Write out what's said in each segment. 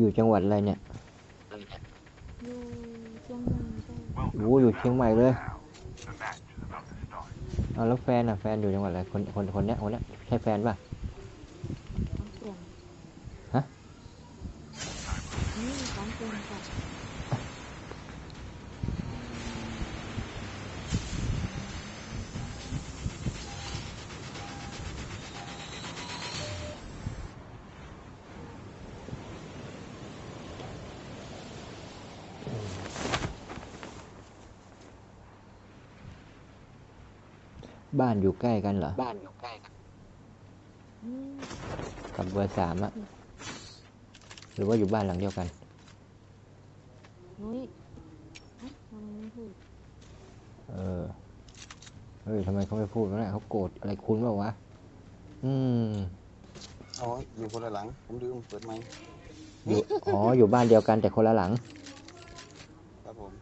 อยู่จังหวัดอะไรเนี่ยอยู่เชียงใหม่จ้ะโอ้อยู่เชียงใหม่เลยเอาแล้วแฟนอะแฟนอยู่จังหวัดอะไรคนคนคนเนี้ยคนเนี้ยใช่แฟนป่ะ ขอนแก่น ฮะ นี่ขอนแก่นจ้ะ บ้านอยู่ใกล้กันเหรออืมกับเบอร์สามอะหรือว่าอยู่บ้านหลังเดียวกันนุ้ยฮะทำไมไม่พูดเออเฮ้ยทำไมเขาไม่พูดวะเนี่ยเขาโกรธอะไรคุณเปล่าวะอืมอ๋ออยู่คนละหลัง ผมลืมเปิดไมค์อยู่อ๋ออยู่บ้านเดียวกันแต่คนละหลังครับผม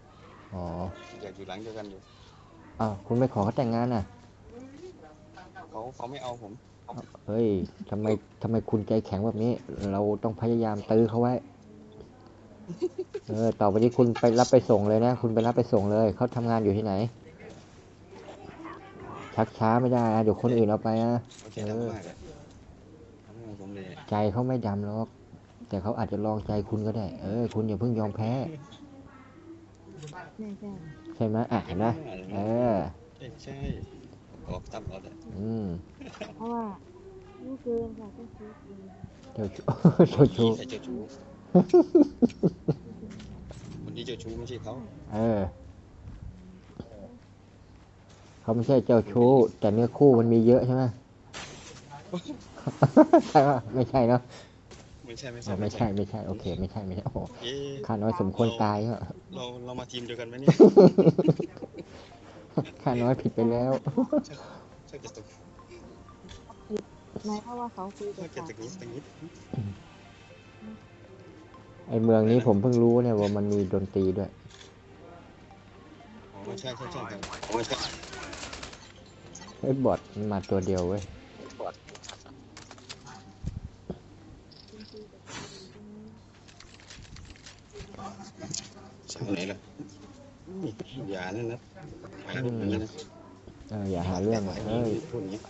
อ๋ออยากอยู่หลังเดียวกันอยู่อ้าวคุณไม่ขอเขาแต่งงานน่ะ เขาเขาไม่เอาผมเฮ้ยทำไมทำไมคุณใจแข็งแบบนี้ เราต้องพยายามตื้อเขาไว้ เออ ต่อไปนี้คุณไปรับไปส่งเลยนะ คุณไปรับไปส่งเลย เขาทำงานอยู่ที่ไหน ชักช้าไม่ได้นะเดี๋ยวคนอื่นเอาไปนะเขาใจดำมากเลยทำให้ผมเลยใจเขาไม่ดำหรอก แต่เขาอาจจะลองใจคุณก็ได้ เออ คุณอย่าเพิ่งยอมแพ้ ใช่ใช่ใช่ไหมอะเห็นไหมเออ ใช่ใช่ ออกตับออกแต่อืมเพราะว่าลูกเกินค่ะก็คือเกินเจ้าชู้ เจ้าชู้ ใส่เจ้าชู้คนที่เจ้าชู้ไม่ใช่เขาเออ เขาไม่ใช่เจ้าชู้ แต่เนื้อคู่มันมีเยอะใช่ไหม ใช่ปะไม่ใช่เนาะไม่ใช่ไม่อ๋ใช่อไม่ใช่ไม่ใช่โอเค ไม่ใช่ไม่ใช่โอ้โหเอ๊ะข้าน้อยสมควรตายก็เราเรามาทีมเดียวกันไหมเนี่ย ข้าน้อยผิดไปแล้วใช่จะตกนายเพราะว่าเขาคุยกัใช่บจะตะกี้ตะกี้ไอเมืองนี้ผมเพิ่งรู้เนี่ยว่ามันมีดนตรีด้วย อ๋อใช่ใช่ใช่ครับอ๋อใช่ไอ้บอดมันมาตัวเดียวเว้ย ใช่ไหนล่ะ อย่านั่นนะถ่ายรูปอย่างนี้นะเอออย่าหาเรื่องอะเอ้ยพูดอย่างนี้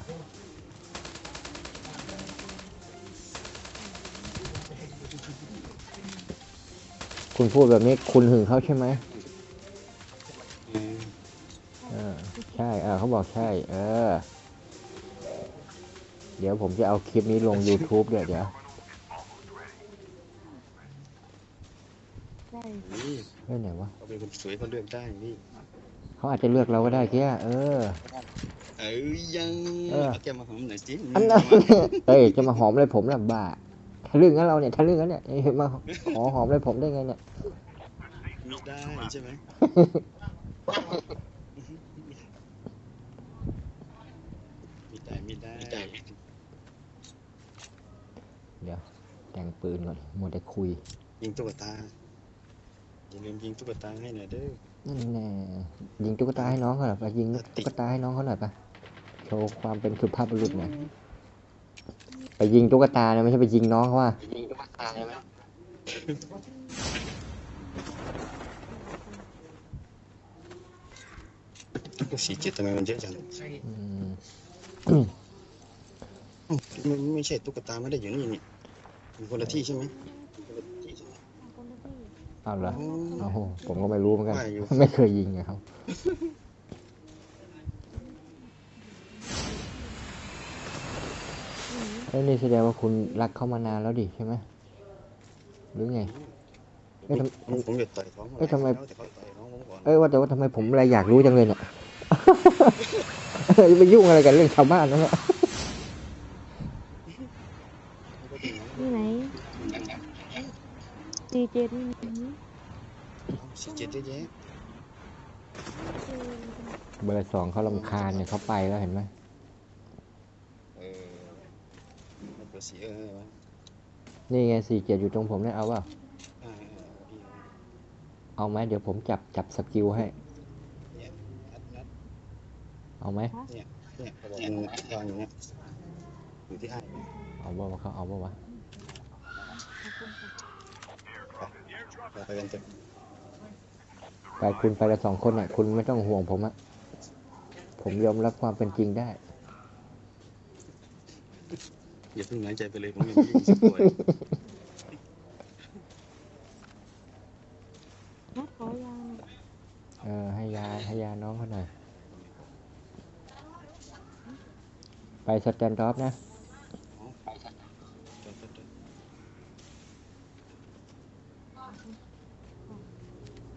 คุณพูดแบบนี้คุณหึงเขาใช่ไหมอืมเออใช่เออเขาบอกใช่ เออ เดี๋ยวผมจะเอาคลิปนี้ลง YouTube เดี๋ยวเดี๋ยว ใช่ นี่ เฮ้ยไหนวะเขาเป็นคนสวยเขาเลือกได้นี่เขาอาจจะเลือกเราก็ได้แค่เออ เอ้ยยังเออเอาแกมาหอมหน่อยสิอันนั้นเอ้ยจะมาหอมเลยผมล่ะบ้าทะลึ่งงั้นเราเนี่ยทะลึ่งงั้นเนี่ยเอ้ยมาขอหอมเลยผมได้ไงเนี่ยมีได้ใช่ไหมมีได้มีได้เดี๋ยวแต่งปืนก่อนมัวแต่คุยยิงตุ๊กตา อย่าลืมยิงตุ๊กตาให้หน่อยเด้อนั่นแน่ยิงตุ๊กตาให้น้องเขาหน่อยไปยิงตุ๊กตาให้น้องเขาหน่อยไปโชว์ความเป็นสุภาพบุรุษหน่อยไปยิงตุ๊กตาเนี่ยไม่ใช่ไปยิงน้องเขาว่ายิงตุ๊กตาใช่ไหมก็สีเจ็ดทำไมมันเยอะจังอืมมันไม่ใช่ตุ๊กตาไม่ได้อยู่นี่นี่มีคนละที่ใช่ไหมคนละที่ใช่ไหม คนละที่ เอาเหรออ๋อโอ้โหผมก็ไม่รู้เหมือนกันว่าอยู่ ไม่เคยยิงกับเขาเอ้ยนี่แสดงว่าคุณรักเขามานานแล้วดิใช่ไหมหรือไง เอ้ยทำ ผมผมหยุดต่อยท้องเอ้ยทำไม แต่เขาต่อยท้องผมก่อนเอ้ยว่าแต่ว่าทำไมผมอะไรอยากรู้จังเลยเนี่ย เอ้ยไปยุ่งอะไรกันเรื่องชาวบ้านนั่นแหละ นี่ไหนสี่ เจ็ดนี่ไหนสีเจ็ดเยอะแยะเบอร์สองเขาลำคาญเนี่ยเขาไปแล้วเห็นไหมเออมันเปิดสีเออวะนี่ไงสี่เจ็ดอยู่ตรงผมเนี่ยเอาเปล่าเอาไหมเดี๋ยวผมจับจับสกิลให้ เอาไหมเนี่ยเขาบอกมันวางอยู่เนี่ยอยู่ที่ไอ้เอาบ่มาเขาเอาบ่มาวะ ขอบคุณค่ะ ไปไปกันเถอะไปคุณไปกันสองคนเนี่ยคุณไม่ต้องห่วงผมอะผมยอมรับความเป็นจริงได้ อย่าเพิ่งน้อยใจไปเลยผมยังไม่ยิงสักตัวเลยนัดขอยาหน่อยเออ ให้ยาให้ยาน้องเขาหน่อย ไปสแตนด์ดอฟนะ อ๋อจอดจอดจอด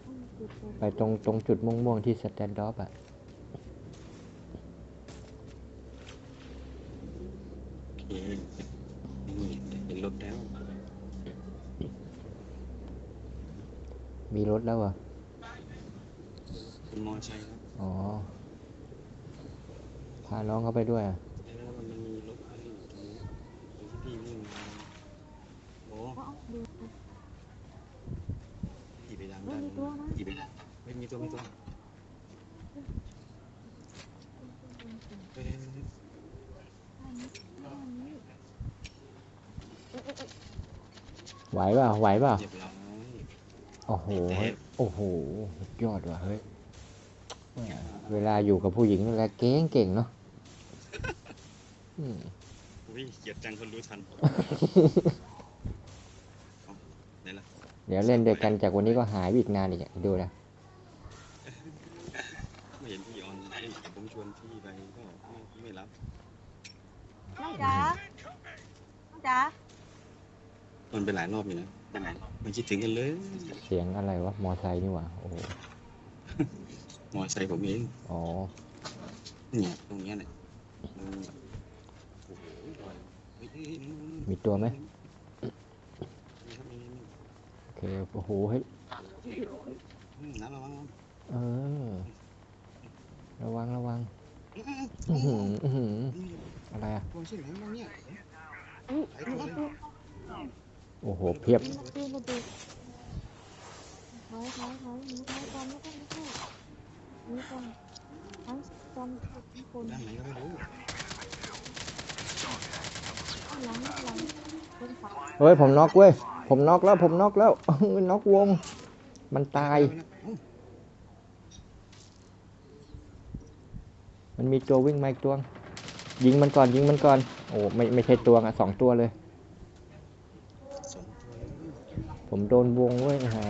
อืมจุดเลย ไป ตรงตรงจุดม่วงๆที่สแตนด์ดอฟอะโอเคนี่เห็นรถแล้ว มีรถแล้วเหรอคุณมอชัยครับอ๋อ พาน้องเขาไปด้วยอะแล้วมันมีรถคันหนึ่งตรงนี้ตรงที่พี่วิ่งมาโอ้เอาเอาดูดูขี่ไปดังไม่ได้มีตัวนะขี่ไปดัง ไม่มีตัวมีตัวเฮ้ยอันไหวเปล่าไหวเปล่าเรียบร้อยโอ้โหเฮ้ยโอ้โหสุดยอดว่ะเฮ้ยแหม่เวลาอยู่กับผู้หญิงนี่แหละเก่งเก่งเนาะอืมอุ้ยเกลียดจังคนรู้ทันเอาไหนล่ะเดี๋ยวเล่นด้วยกันจากวันนี้ก็หายไปอีกนานอีกอะดูนะ ไม่เห็นพี่ออนเอ้ยผมชวนพี่ไปก็ไม่ไม่รับ น้อง จ๋าน้องจ๋ามันไปหลายรอบอยู่นะไปไหนไม่คิดถึงกันเลย เสียงอะไรวะ มอไซค์นี่หว่าโอ้โหมอไซค์ผมเอง อ๋อ เนี่ยตรงเนี้ยเนี่ยมันแบบโอ้โหเฮ้ยเฮ้ยเฮ้ยนู่นนู่นนู่นมีตัวไหมมีครับมีมีมีโอเค โอ้โหเฮ้ยอืมน้ำระวังระวังเออ ระวังระวัง อื้ออือื้ออหืออื้อหื อนี่อะไรอะตัวชื่อไหนมาเนี่ยอุ้ยมีประตูโอ้โหเพียบมีประตูประตูถอยถอยถอยหนีถอยก่อนไม่ต้องไม่ต้องหนีก่อนทั้งจอมทุกคนด้านไหนก็ไม่รู้ข้างหลังข้างหลังคนขับเฮ้ยผมน็อกเว้ยผมน็อกแล้วผมน็อกแล้วน็อกวง มันตายเอ้ามันมีตัววิ่งมาอีกตัว ยิงมันก่อนยิงมันก่อน โอ้ไม่ไม่ใช่ตัวอะสองตัวเลยสองตัวเลยผมโดนวงเว้ยหา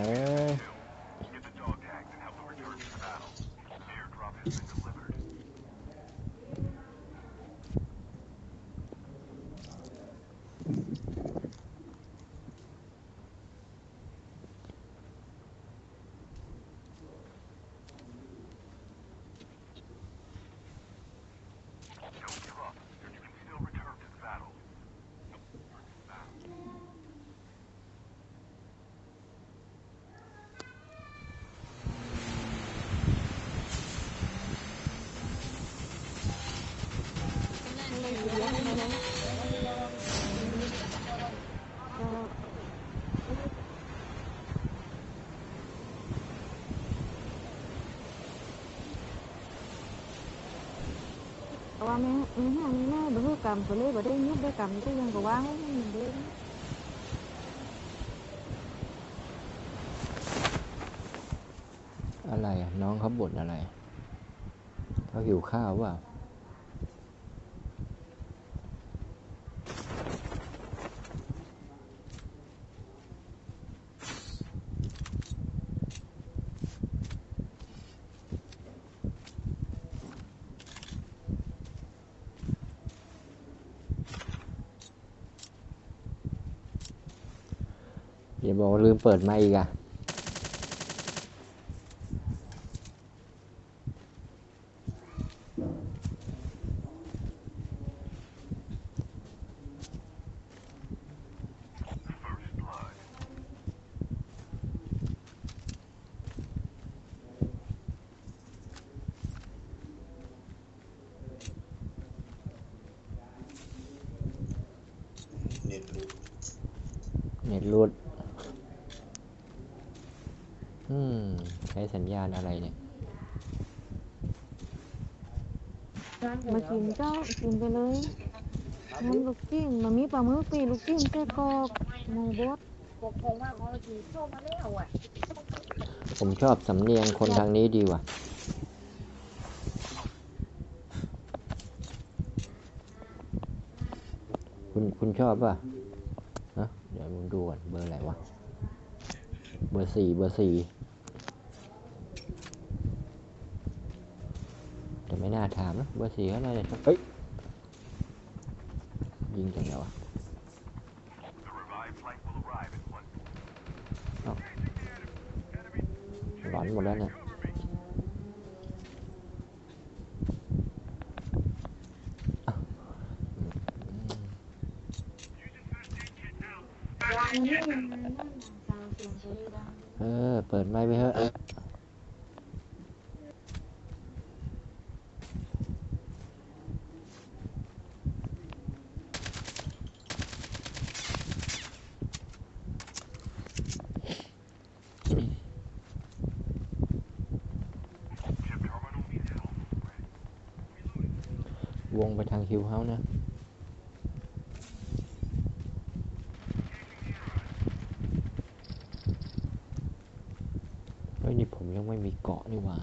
อะไรอยู่เยอะเลยนะเออแต่ ว่าแม่เออห้าแม่แม่บ่รู้กรรมก็เลยบ่ได้ยุบได้กรรมก็ยังก็วางไว้มือนเด้อะไรน้องเขาบ่นอะไรเขาหิวข้าวว่า ลืมเปิดไมค์อีกอะเน็ตรูเน็ตรูด อืม ใช้สัญญาณอะไรเนี่ยมากินเจ้ากินไปเลยน้ำลูกจิ้มมามีปลาหมึกปีลูกจิ้มแค่กอกหมูบดปกคงว่าเขาจีโชคมาแล้วอะผมชอบสำเนียงคนทางนี้ดีว่ะคุณคุณชอบป่ะนะเดี๋ยวผมดูก่อนเบอร์อะไรวะ เบอร์สี่เบอร์สี่แต่ ไม่น่าถามนะเบอร์สี่เขาน่าจะชอบเฮ้ยยิงจังเลยวะเอ้าหลอนหมดแล้วเนี่ยวันนี้มันนั่งตามเสียงเฉยดังเออ เปิดไมค์ไปเถอะ วงไปทางฮิวเฮาส์นะ เฮ้ย นี่ผมยังไม่มีเกาะนี่หว่า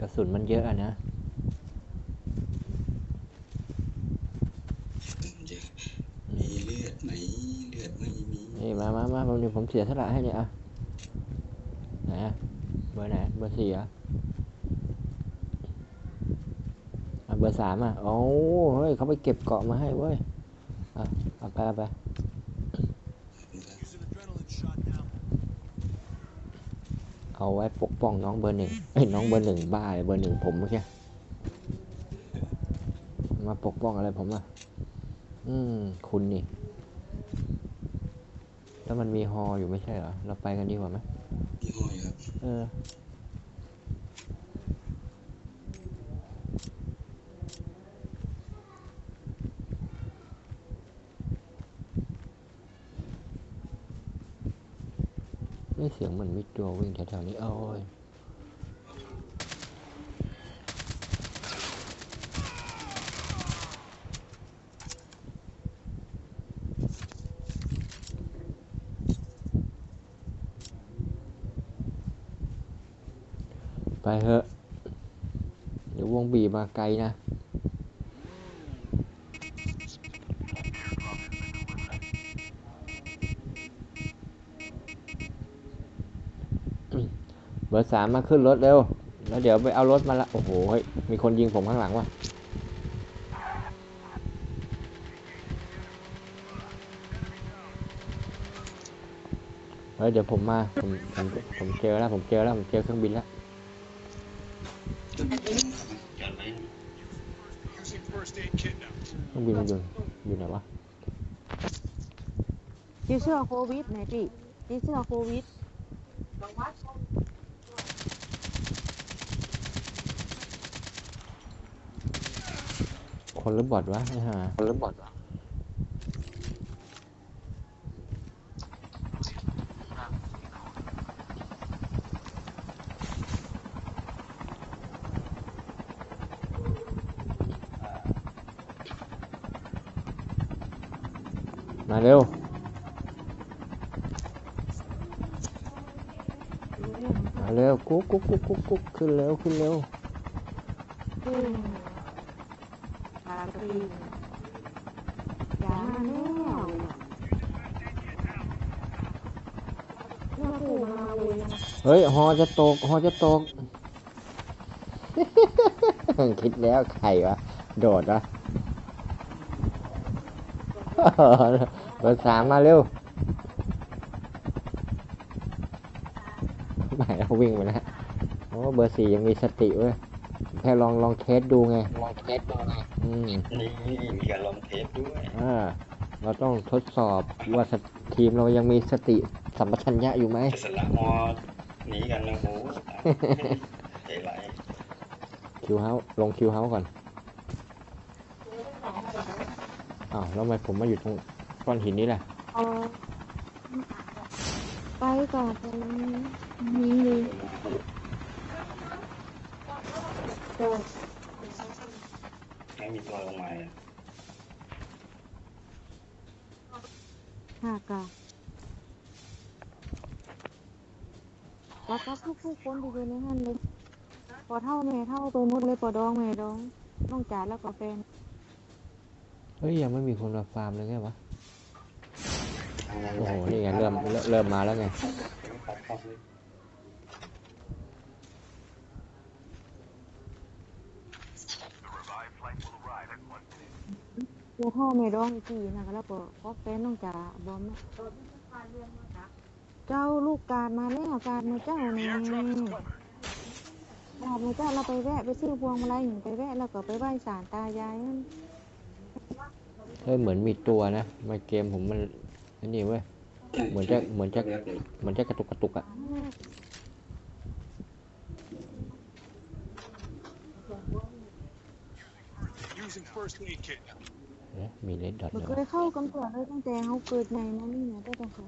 กระสุนมันเยอะอะนะ เยอะมีเลือดไหมเลือดไม่มี นี่มามามาเดี๋ยวผมเสียสละให้เนี่ยอะไหนอะเบอร์ไหนเบอร์สี่อะอะเบอร์สามอะโอ้เฮ้ยเขาไปเก็บเกาะมาให้เว้ยอะเอาไปเอาไปเอาไว้ปกป้องน้องเบอร์หนึ่งเอ้ยน้องเบอร์หนึ่งบ้าเลยเบอร์หนึ่งผมเมื่อกี้มาปกป้องอะไรผมอะ อืม คุณนี่ แล้วมันมีฮออยู่ไม่ใช่เหรอ เราไปกันดีกว่าไหมยี่ห้ออยู่ครับ เออ นี่เสียงเหมือนมิดตัววิ่งแถวๆนี้ เอ้ย เถอะ เดี๋ยววงบีมาไกลนะ เบอร์สามมาขึ้นรถเร็ว แล้วเดี๋ยวไปเอารถมาละ โอ้โห มีคนยิงผมข้างหลังว่ะเฮ้ยเดี๋ยวผมมา ผมผมผมเจอแล้ว ผมเจอแล้ว ผมเจอเครื่องบินแล้ว เครื่องบินมันอยู่อยู่ไหนวะจีเสื้อโควิดไหนพี่จีเสื้อโควิดคนหรือบอดวะไอ้ห่าคนหรือบอดวะ เร็วมาเร็วกุ๊กกุ๊กกุ๊กกุ๊กกุ๊กขึ้นเร็วขึ้นเร็วขึ้นตาตรีอย่ามาแน่เนี่ยปู่มาเลยนะเฮ้ยฮอจะตกฮอจะตกคิดแล้วใครวะ โดดวะ เบอร์สามมาเร็วไม่เราวิ่งไปแล้วโอ้เบอร์สี่ยังมีสติเว้ยแค่ลองลองเทสดูไง ลองเทสดูไง อืมนี่มีการลองเทสด้วยอ่าเราต้องทดสอบว่าสทีมเรายังมีสติสัมปชัญญะอยู่ไหมสละมอหนีกันนะโอ้โหใจไหลายคิวเฮาส์ลงคิวเฮาส์ก่อนอ้าวแล้วทำไมผมมาอยู่ตรง ก้อนหินนี้ล่ะเอาไปก่อนนี่เลยไม่มีตัวลงมาอะหากะแล้วก็ผู้ผู้คนที่อยู่ในห้างเลยพอเท่าแม่เท่าไปหมดเลยพอดองแม่ดองน้องจ๋าแล้วก็แฟน เฮ้ยยังไม่มีคนมาฟาร์มเลยไงวะ โอ้ใหญ่โห นี่ไงเริ่มเริ่มเริ่มมาแล้วไงปัดเข้าเลยเดี๋ยวเท่าแม่ดองอีกทีนะแล้วก็ก็แฟนน้องจ๋าบอมอะเจ้าลูกการมาแล้วการมาเจ้า The นี่ airdrop is coming. การมาเจ้าเราไปแวะไปซื้อพวงมาลัยหนึ่งไปแวะแล้วก็ไปไหว้ศาลตายายนั่นเฮ้ยเหมือนมีตัวนะทำไมเกมผมมัน อันนี้เว้ย เหมือนจะเหมือนจะเรียกเลยเหมือนจะกระตุกกระตุกอะ Using first aid kit now. เอ๊ะมีเลดดอทมันเดี๋ยวเคยเข้ากันตัวเลยตั้งแต่เขาเกิดใหม่มานี่นะตั้งแต่เขา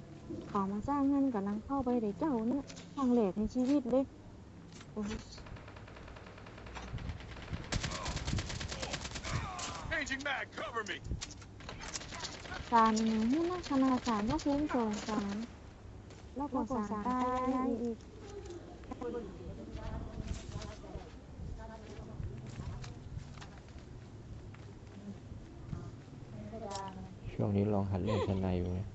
เขามาสร้างเงินกำลังเข้าไปได้เจ้าเนี่ยครั้งแรกในชีวิตเลย โอ้โห Changing mag, cover me. ศาลนี่นะนักขนาดศาลก็สูงสองศาลแล้วก็ศาลตายายอีกช่วงนี้ลองหัดเล่นสไนอยู่นะ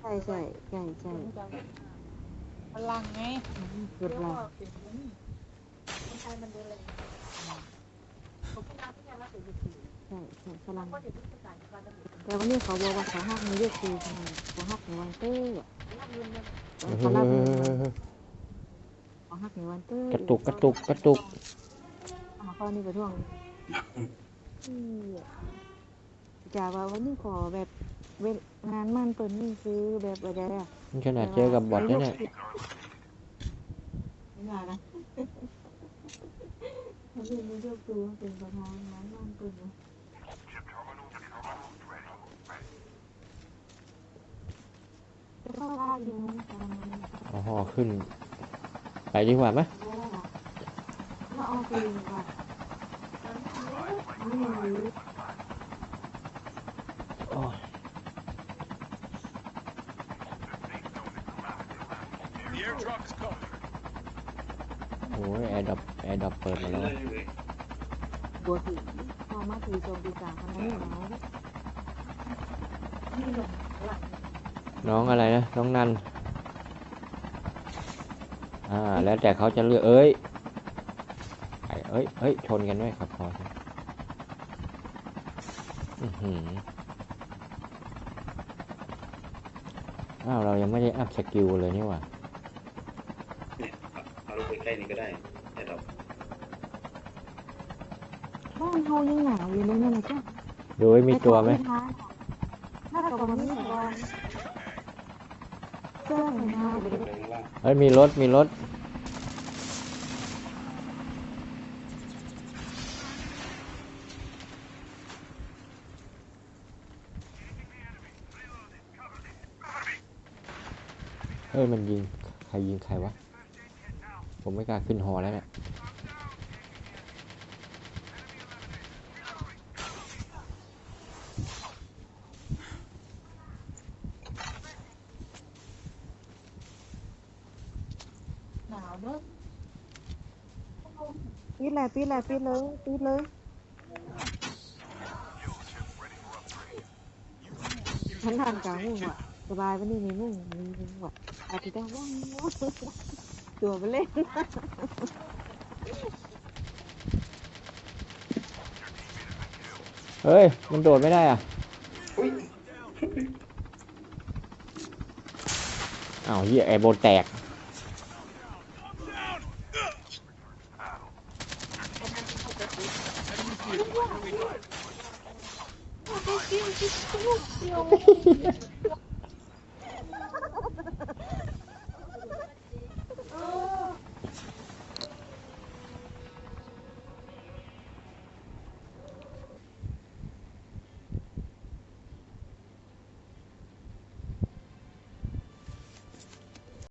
ใช่ใช่ใช่ใช่พลังไงเกิดอะไรใช่ใช่พลัง แต่วันนี้เขาบอกว่าเขาหักมือเยอะคือทำไมเขาหักในวันเต้อะเฮ้ยเขาลับในวันเขาหักในวันเต้กระตุกกระตุกกระตุกอ่าข้อนี้ก็ท่วงอืมจ่าว่าวันนี้ขอแบบเวลงานมั่นเปิดนี่คือแบบอะไรอะนี่ขนาดเจอกับบอทนะเนี่ยไม่มานะเขาเรียนรู้เรื่องคือเป็นประธานงานมั่นเปิดนะจะ เข้าค่าดีไหมประมาณนี้เอาห่อขึ้น ไปดีกว่าไหมถ้าเอาไปดีกว่าโอ้ย The airdrop is coming. โอ้ยแอร์ดับแอร์ดับเปิดมาแล้วบัวสีพอมาถือโจมตีสามพันนี้แล้ว น้องอะไรนะ น้องนัน อ่า แล้วแต่เขาจะเลือก เอ้ยไอ้เอ้ยเอ้ย ชนกันด้วยครับพอสิอือหืออ้าวเรายังไม่ได้อัพสกิลเลยนี่หว่าเนี่ยเอาลูกไปใกล้นี่ก็ได้แต่เราบ้านเฮายังหนาวอยู่เลยนั่นนะจ้ะดูไว้มีตัวไหมถ้ากับมันมีตัว เฮ้ยมีรถมีรถเฮ้ยมันยิง ใครยิงใครวะ ผมไม่กล้าขึ้นหอแล้วเนี่ย หนาวเนอะ ปีดแห ละปีดแหละปีดเลยปีดเลยฉันทานกลางมุ้งอะสบายวันนี้มีมุ้งมีมุ้งอะอาทิตย์ได้ว่างตัวไปเล่นเฮ้ย มันโดดไม่ได้อะอุ้ยอ้าวเฮียแอร์โบนแตก 这不削吗